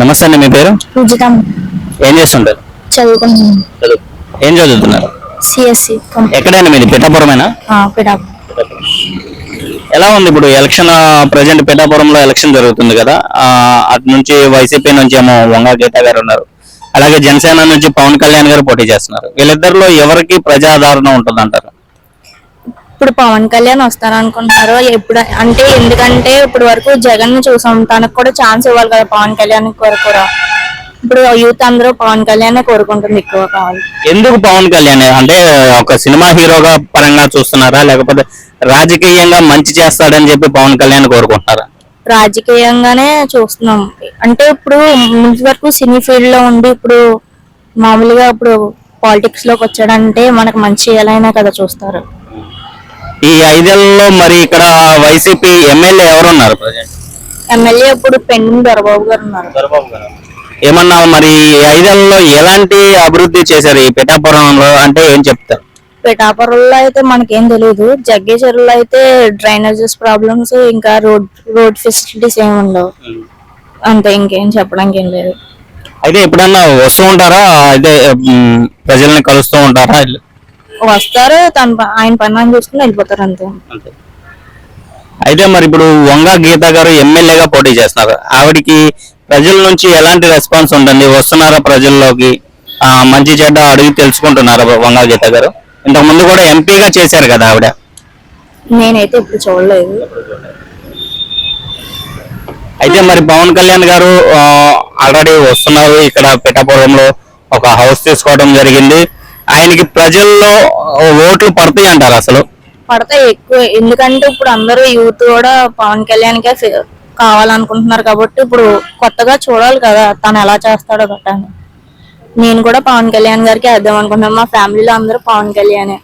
నమస్తే అండి మీ పేరు? ఏం చేస్తుంటారు? చదువుకుంటున్నాం చదువు. ఏం చదువుతున్నారు? సిఎస్సి ఎక్కడైనా మీది? పిఠాపురమేనా? పిడా ఎలా ఉంది ఇప్పుడు ఎలక్షన్ ప్రజెంట్ పిఠాపురంలో ఎలక్షన్ జరుగుతుంది కదా. అటు నుంచి వైసీపీ నుంచి ఏమో వంగా గీత గారు ఉన్నారు. అలాగే జనసేన నుంచి పవన్ కళ్యాణ్ గారు పోటీ చేస్తున్నారు. వీళ్ళిద్దరిలో ఎవరికి ప్రజాదరణ ఉంటుంది అంటారు ఇప్పుడు పవన్ కళ్యాణ్ వస్తారనుకుంటున్నారు ఎప్పుడు అంటే ఎందుకంటే ఇప్పుడు వరకు జగన్ని చూసాం. తనకు కూడా ఛాన్స్ ఇవ్వాలి కదా పవన్ కళ్యాణ్ వరకు కూడా. ఇప్పుడు యూత్ అందరూ పవన్ కళ్యాణ్ కోరుకుంటుంది ఎక్కువ కావాలి. ఎందుకు పవన్ కళ్యాణ్? అంటే ఒక సినిమా హీరోగా పరంగా చూస్తున్నారా? లేకపోతే రాజకీయంగా మంచి చేస్తాడని చెప్పి పవన్ కళ్యాణ్ కోరుకుంటున్నారా? రాజకీయంగానే చూస్తున్నాం. అంటే ఇప్పుడు ముందు వరకు సినీ ఫీల్డ్లో ఉండి ఇప్పుడు మామూలుగా ఇప్పుడు పాలిటిక్స్లోకి వచ్చాడంటే మనకు మంచి చేయాలైనా కదా చూస్తారు. ఈ ఐదేళ్ళలో మరి ఇక్కడ వైసీపీ ఎమ్మెల్యే ఎవరు ఉన్నారు ప్రజెంట్? ఎమ్మెల్యే ఇప్పుడు పెండింగ్ దొరబాబు గారు ఉన్నారు. ఏమన్నా మరి ఈ ఐదేళ్ళలో ఎలాంటి అభివృద్ధి చేశారు ఈ పిఠాపురంలో? అంటే ఏం చెప్తారు? పిఠాపురంలో అయితే మనకేం తెలియదు జగ్గేశ్వరంలో అయితే డ్రైనేజెస్ ప్రాబ్లమ్స్ ఇంకా రోడ్ రోడ్ ఫెసిలిటీస్ ఏమి ఉండవు. అంతే ఇంకేం చెప్పడానికి ఏం లేదు. అయితే ఎప్పుడన్నా వస్తూ ఉంటారా? అయితే ప్రజల్ని కలుస్తూ ఉంటారా? వస్తారు తన ఆయన పని ఆయన చూసుకుని వెళ్ళిపోతారు అంతే. అయితే మరి ఇప్పుడు వంగ గీత గారు ఎమ్మెల్యేగా పోటీ చేస్తున్నారు. ఆవిడికి ప్రజల నుంచి ఎలాంటి రెస్పాన్స్ ఉంటుంది? వస్తున్నారా ప్రజల్లోకి? ఆ, మంచి చెడ్డ అడిగి తెలుసుకుంటున్నారా వంగ గీత గారు? ఇంతకు ముందు కూడా ఎంపీగా చేశారు కదా ఆవిడ. నేనైతే ఇప్పుడు చూడలేదు. అయితే మరి పవన్ కళ్యాణ్ గారు ఆల్రెడీ వస్తున్నారు. ఇక్కడ పిఠాపురంలో ఒక హౌస్ తీసుకోవడం జరిగింది. ఆయనకి ప్రజల్లో ఓట్లు పడతాయి అంటారు అసలు? పడితే ఎక్కువ. ఎందుకంటే ఇప్పుడు అందరూ యూత్ కూడా పవన్ కళ్యాణ్ కే కావాలనుకుంటున్నారు కాబట్టి ఇప్పుడు కొత్తగా చూడాలి కదా తను ఎలా చేస్తాడో గట్టా నేను కూడా పవన్ కళ్యాణ్ గారికి వేద్దాం అనుకుంటున్నాను. మా ఫ్యామిలీలో అందరూ పవన్ కళ్యాణే.